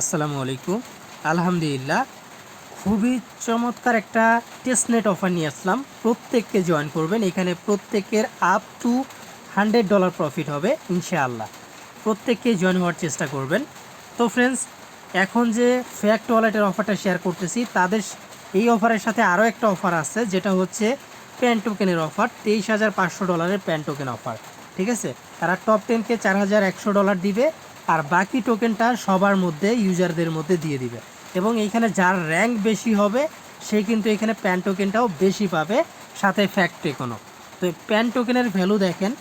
আসসালামু আলাইকুম। আলহামদুলিল্লাহ, খুবই চমৎকার একটা টেস্টনেট অফার নিয়ে আসলাম। প্রত্যেককে জয়েন করবেন। এখানে প্রত্যেকের up to hundred dollar profit হবে, ইনশাআল্লাহ। প্রত্যেককে জয়েন হওয়ার চেষ্টা করবেন। তো ফ্রেন্ডস এখন যে ফ্যাক্ট ওয়ালেটের অফারটা শেয়ার করতেছি, তাদের এই অফারের সাথে আরও একটা অফার আছে, যেটা হচ্ছে প্যান টোকেনের অফার তেইশ হাজার পাঁচশো ডলারের প্যান টোকেন অফার ঠিক আছে? তারা টপ টেনকে চার হাজার একশো ডলার দিবে আর বাকি টোকেনটা সবার মধ্যে ইউজারদের মধ্যে দিয়ে দিবে। এবং এইখানে যার র্যাঙ্ক বেশি হবে, সে কিন্তু এখানে প্যান টোকেনটাও বেশি পাবে, সাথে ফ্যাক্ট টেকনও তো প্যান টোকেনের ভ্যালু দেখেন,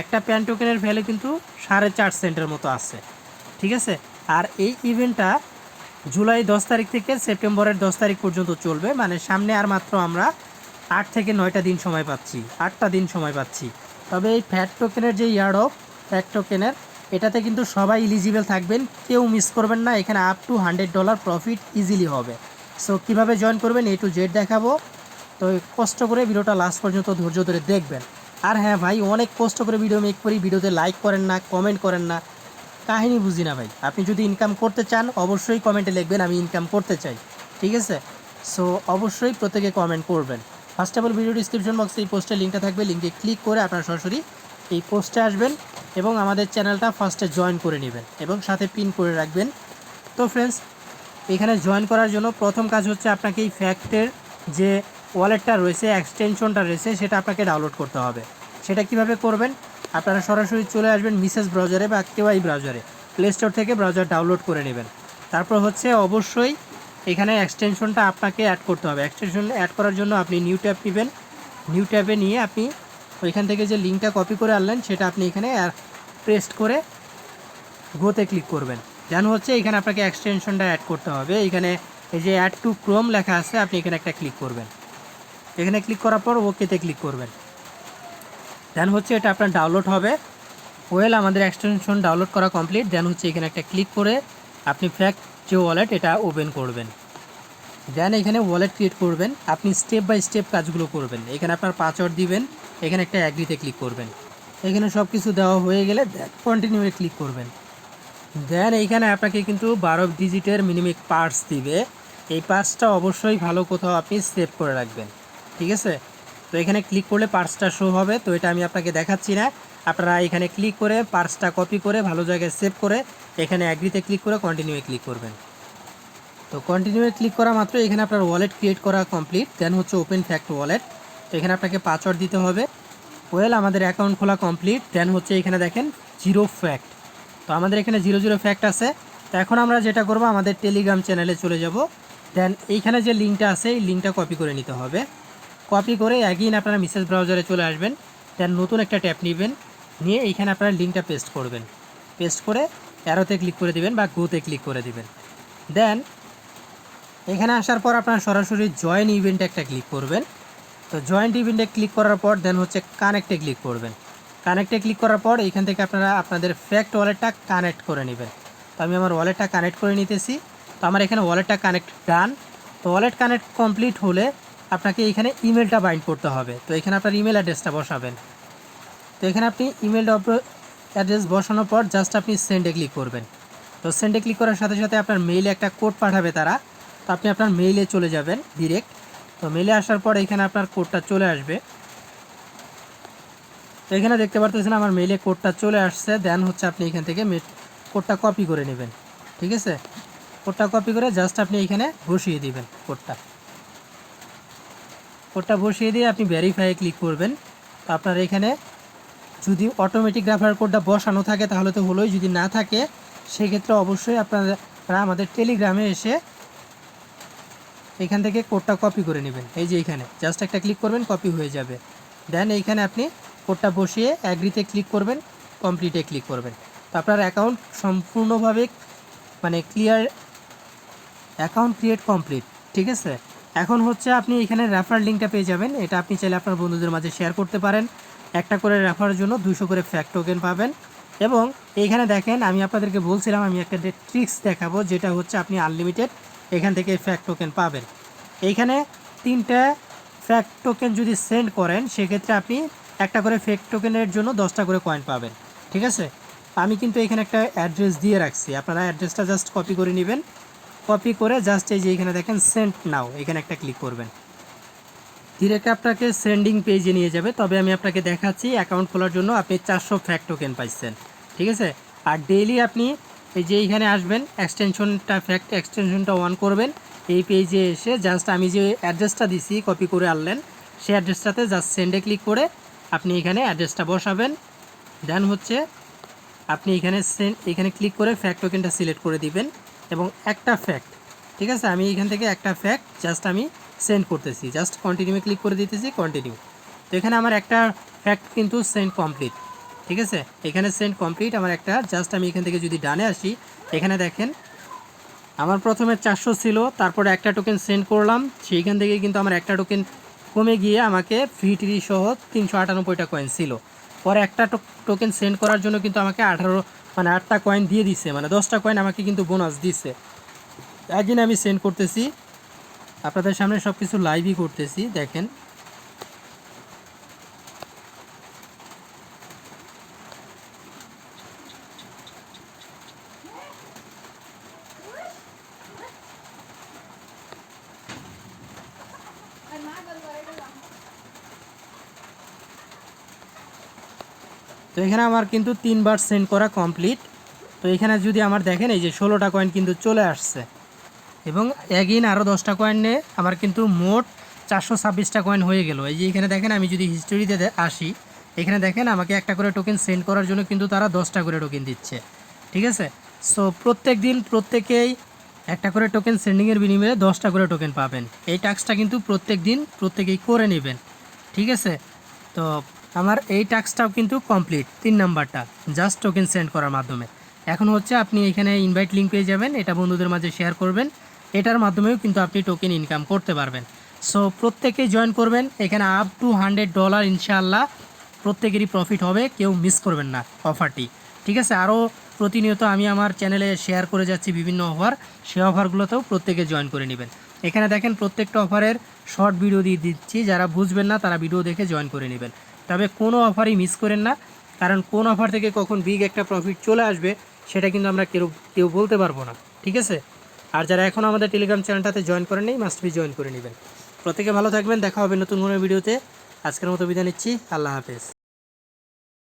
একটা প্যান টোকেনের ভ্যালু কিন্তু সাড়ে চার সেন্টের মতো আছে, ঠিক আছে? আর এই ইভেন্টটা জুলাই দশ তারিখ থেকে সেপ্টেম্বরের দশ তারিখ পর্যন্ত চলবে মানে সামনে আর মাত্র আমরা আট থেকে নয়টা দিন সময় পাচ্ছি, আটটা দিন সময় পাচ্ছি। তবে এই ফ্যাট টোকেনের যে ইয়ার্ড অফ ফ্যাট টোকেনের এটাতে কিন্তু সবাই ইলিজিবল থাকবেন, কেউ মিস করবেন না, এখানে up to hundred dollar profit easily হবে। সো কীভাবে জয়েন করবেন এ টু জেড দেখাবো। তো, কষ্ট করে ভিডিওটা লাস্ট পর্যন্ত ধৈর্য ধরে দেখবেন। আর হ্যাঁ ভাই, অনেক কষ্ট করে ভিডিও মেক করি, ভিডিওতে লাইক করেন না কমেন্ট করেন না। কাহিনী বুঝি না ভাই। আপনি যদি ইনকাম করতে চান, অবশ্যই কমেন্টে লিখবেন, আমি ইনকাম করতে চাই। ঠিক আছে? সো অবশ্যই প্রত্যেকে কমেন্ট করবেন। First of all video description বক্সে এই পোস্টের লিঙ্কটা থাকবে। লিঙ্কে ক্লিক করে আপনারা সরাসরি এই পোস্টে আসবেন। এবং আমাদের চ্যানেলটা ফার্স্টে জয়েন করে নেবেন এবং সাথে পিন করে রাখবেন। তো ফ্রেন্ডস এখানে জয়েন করার জন্য প্রথম কাজ হচ্ছে আপনাকে এই ফ্যাক্টের যে ওয়ালেটটা রয়েছে এক্সটেনশনটা রয়েছে, সেটা আপনাকে ডাউনলোড করতে হবে। সেটা কীভাবে করবেন? আপনারা সরাসরি চলে আসবেন মিসেস ব্রাউজারে বা কেওয়াই ব্রাউজারে প্লে স্টোর থেকে ব্রাউজার ডাউনলোড করে নেবেন। তারপর হচ্ছে অবশ্যই এখানে এক্সটেনশনটা আপনাকে অ্যাড করতে হবে। এক্সটেনশন অ্যাড করার জন্য আপনি নিউ ট্যাব নেবেন। নিউ ট্যাবে নিয়ে আপনি ওইখান থেকে যে লিঙ্কটা কপি করে আনলেন, সেটা আপনি এখানে পেস্ট করে গোতে ক্লিক করবেন। যেন হচ্ছে এখানে আপনাকে এক্সটেনশনটা অ্যাড করতে হবে। এখানে এই যে অ্যাড টু ক্রোম লেখা আছে, আপনি এখানে একটা ক্লিক করবেন। এখানে ক্লিক করার পর ওকেতে ক্লিক করবেন। দেন হচ্ছে এটা আপনার ডাউনলোড হবে। ওয়েল আমাদের এক্সটেনশন ডাউনলোড করা কমপ্লিট দেন হচ্ছে এখানে একটা ক্লিক করে আপনি ফ্যাক্ট যে ওয়ালেট এটা ওপেন করবেন। দেন এখানে ওয়ালেট ক্রিয়েট করবেন। আপনি স্টেপ বাই স্টেপ কাজগুলো করবেন। এখানে আপনার পাসওয়ার্ড দিবেন। এখানে একটা অ্যাগ্রিতে ক্লিক করবেন। এখানে সব কিছু দেওয়া হয়ে গেলে কন্টিনিউয়ে ক্লিক করবেন। দেন এইখানে আপনাকে কিন্তু বারো ডিজিটের মিনিমিক পার্টস দিবে। এই পার্টসটা অবশ্যই ভালো কোথাও আপনি সেভ করে রাখবেন। ঠিক আছে? তো এখানে ক্লিক করলে পার্টসটা শো হবে। তো এটা আমি আপনাকে দেখাচ্ছি না। আপনারা এখানে ক্লিক করে পার্টসটা কপি করে ভালো জায়গায় সেভ করে এখানে অ্যাগ্রিতে ক্লিক করে কন্টিনিউয়ে ক্লিক করবেন। তো কন্টিনিউয়ে ক্লিক করা মাত্র এখানে আপনার ওয়ালেট ক্রিয়েট করা কমপ্লিট দেন হচ্ছে ওপেন ফ্যাক্ট ওয়ালেট এখানে আপনাকে পাসওয়ার্ড দিতে হবে। ওয়েল, আমাদের অ্যাকাউন্ট খোলা কমপ্লিট। দেন হচ্ছে এখানে দেখেন, জিরো ফ্যাক্ট। তো আমাদের এখানে জিরো জিরো ফ্যাক্ট আছে। তো এখন আমরা যেটা করব, আমাদের টেলিগ্রাম চ্যানেলে চলে যাব। দেন এইখানে যে লিঙ্কটা আছে, এই লিঙ্কটা কপি করে নিতে হবে। কপি করে অ্যাগিন আপনারা মিসেস ব্রাউজারে চলে আসবেন। দেন নতুন একটা ট্যাপ নেবেন। নিয়ে এইখানে আপনারা লিঙ্কটা পেস্ট করবেন। পেস্ট করে অ্যারোতে ক্লিক করে দিবেন বা গোতে ক্লিক করে দিবেন। দেন এখানে আসার পর আপনারা সরাসরি জয়েন ইভেন্টে একটা ক্লিক করবেন। তো জয়েন্ট ইভেন্টে ক্লিক করার পর দেন হচ্ছে কানেক্টে ক্লিক করবেন। কানেক্টে ক্লিক করার পর এখান থেকে আপনারা আপনাদের ফ্যাক্ট ওয়ালেটটা কানেক্ট করে নেবেন। তো আমি আমার ওয়ালেটটা কানেক্ট করে নিতেছি। তো আমার এখানে ওয়ালেটটা কানেক্ট ডান তো ওয়ালেট কানেক্ট কমপ্লিট হলে আপনাকে এখানে ইমেলটা বাইন্ড করতে হবে। তো এখানে আপনার ইমেল অ্যাড্রেসটা বসাবেন। তো এখানে আপনি ইমেল অ্যাড্রেস বসানোর পর জাস্ট আপনি সেন্ডে ক্লিক করবেন। তো সেন্ডে ক্লিক করার সাথে সাথে আপনার মেইলে একটা কোড পাঠাবে তারা। তো আপনি আপনার মেইলে চলে যাবেন ডিরেক্ট তো মেইলে আসার পর এখানে আপনার কোডটা চলে আসবে। এখানে দেখতে পারতেছেন আমার মেলে কোডটা চলে আসছে দেন হচ্ছে আপনি এখান থেকে কোডটা কপি করে নেবেন। ঠিক আছে? কোডটা কপি করে জাস্ট আপনি এখানে বসিয়ে দিবেন কোডটা কোডটা বসিয়ে দিয়ে আপনি ভেরিফাই ক্লিক করবেন। তো আপনার এখানে যদি অটোমেটিক রেফার কোডটা বসানো থাকে, তাহলে তো হলোই। যদি না থাকে, সেক্ষেত্রে অবশ্যই আপনারা আমাদের টেলিগ্রামে এসে এখান থেকে কোডটা কপি করে নেবেন। এই যে এখানে জাস্ট একটা ক্লিক করবেন কপি হয়ে যাবে। দেন এইখানে আপনি কোডটা বসিয়ে অ্যাগ্রিতে ক্লিক করবেন কমপ্লিটে ক্লিক করবেন। তো আপনার অ্যাকাউন্ট সম্পূর্ণভাবে মানে ক্লিয়ার অ্যাকাউন্ট ক্রিয়েট কমপ্লিট ঠিক আছে? এখন হচ্ছে আপনি এখানে রেফার লিঙ্কটা পেয়ে যাবেন। এটা আপনি চাইলে আপনার বন্ধুদের মাঝে শেয়ার করতে পারেন। একটা করে রেফারের জন্য দুশো করে ফ্যাক্ট টোকেন পাবেন। এবং এইখানে দেখেন, আমি আপনাদেরকে বলছিলাম, আমি একটা ট্রিক্স দেখাবো, যেটা হচ্ছে আপনি আনলিমিটেড এখান থেকে ফ্যাক্ট টোকেন পাবেন। এইখানে তিনটা ফ্যাক্ট টোকেন যদি সেন্ড করেন, সেক্ষেত্রে আপনি একটা করে ফেক টোকেনের জন্য দশটা করে কয়েন পাবেন। ঠিক আছে? আমি কিন্তু এখানে একটা অ্যাড্রেস দিয়ে রাখছি। আপনারা অ্যাড্রেসটা জাস্ট কপি করে নেবেন। কপি করে জাস্ট এই যে এখানে দেখেন সেন্ড নাও এখানে একটা ক্লিক করবেন। ডিরেক্ট আপনাকে সেন্ডিং পেজে নিয়ে যাবে। তবে আমি আপনাকে দেখাচ্ছি অ্যাকাউন্ট খোলার জন্য আপনি চারশো ফ্যাক্ট টোকেন পাইছেন। ঠিক আছে? আর ডেইলি আপনি এই যে এইখানে আসবেন এক্সটেনশনটা ফ্যাক্ট এক্সটেনশনটা অন করবেন। এই পেজে এসে জাস্ট আমি যে অ্যাড্রেসটা দিছি কপি করে আনলেন, সেই অ্যাড্রেসটাতে জাস্ট সেন্ডে ক্লিক করে আপনি এখানে অ্যাড্রেসটা বসাবেন। দেন হচ্ছে আপনি এখানে সেন্ড এখানে ক্লিক করে ফ্যাক্ট টোকেনটা সিলেক্ট করে দিবেন এবং একটা ফ্যাক্ট ঠিক আছে? আমি এখান থেকে একটা ফ্যাক্ট জাস্ট আমি সেন্ড করতেছি। জাস্ট কন্টিনিউ ক্লিক করে দিতেছি কন্টিনিউ তো এখানে আমার একটা ফ্যাক্ট কিন্তু সেন্ড কমপ্লিট ঠিক আছে? এখানে সেন্ড কমপ্লিট আমার একটা। জাস্ট আমি এখান থেকে যদি ডানে আসি, এখানে দেখেন, আমার প্রথমে চারশো ছিল, তারপরে একটা টোকেন সেন্ড করলাম। সেইখান থেকে কিন্তু আমার একটা টোকেন কমে গিয়ে আমাকে ফ্রি টিরি সহ তিনশো আটানব্বইটা কয়েন ছিল। পরে একটা টোকেন সেন্ড করার জন্য কিন্তু আমাকে আঠারো মানে আটটা কয়েন দিয়ে দিছে মানে দশটা কয়েন আমাকে কিন্তু বোনাস দিছে। একদিন আমি সেন্ড করতেছি। আপনাদের সামনে সব কিছু লাইভই করতেছি, দেখেন। তো এখানে আমার কিন্তু তিনবার সেন্ড করা কমপ্লিট তো এখানে যদি আমার দেখেন, এই যে ষোলোটা কয়েন কিন্তু চলে আসছে। এবং এগিন আরও দশটা কয়েন নিয়ে আমার কিন্তু মোট চারশো ছাব্বিশটা কয়েন হয়ে গেল। এই যে এখানে দেখেন, আমি যদি হিস্টোরিতে আসি, এখানে দেখেন আমাকে একটা করে টোকেন সেন্ড করার জন্য কিন্তু তারা দশটা করে টোকেন দিচ্ছে। ঠিক আছে? সো প্রত্যেক দিন প্রত্যেকেই একটা করে টোকেন সেন্ডিংয়ের বিনিময়ে দশটা করে টোকেন পাবেন। এই টাস্কটা কিন্তু প্রত্যেক দিন প্রত্যেকেই করে নেবেন। ঠিক আছে? তো আমার এই টাস্কটাও কিন্তু কমপ্লিট তিন নাম্বারটা জাস্ট টোকেন সেন্ড করার মাধ্যমে। এখন হচ্ছে আপনি এখানে ইনভাইট লিঙ্ক পেয়ে যাবেন, এটা বন্ধুদের মাঝে শেয়ার করবেন, এটার মাধ্যমেও কিন্তু আপনি টোকেন ইনকাম করতে পারবেন। সো প্রত্যেকেই জয়েন করবেন, এখানে আপ টু হান্ড্রেড ডলার ইনশাআল্লাহ প্রত্যেকেরই প্রফিট হবে, কেউ মিস করবেন না অফারটি ঠিক আছে? আরও প্রতিনিয়ত আমি আমার চ্যানেলে শেয়ার করে যাচ্ছি বিভিন্ন অফার সে অফারগুলোতেও প্রত্যেকে জয়েন করে নেবেন। এখানে দেখেন প্রত্যেকটা অফারের শর্ট ভিডিও দিয়ে দিচ্ছি, যারা বুঝবেন না তারা ভিডিও দেখে জয়েন করে নেবেন। তবে কোনো অফারই মিস করেন না। কারণ কোন অফার থেকে কখন বিগ একটা প্রফিট চলে আসবে, সেটা কিন্তু আমরা কেউ কেউ বলতে পারব না। ঠিক আছে? আর যারা এখন আমাদের টেলিগ্রাম চ্যানেলটাতে জয়েন করেন নেই মাস্ট বি জয়েন করে নেবেন। প্রত্যেকে ভালো থাকবেন, দেখা হবে নতুন কোনো ভিডিওতে আজকের মতো বিদায় নিচ্ছি, আল্লাহ হাফেজ।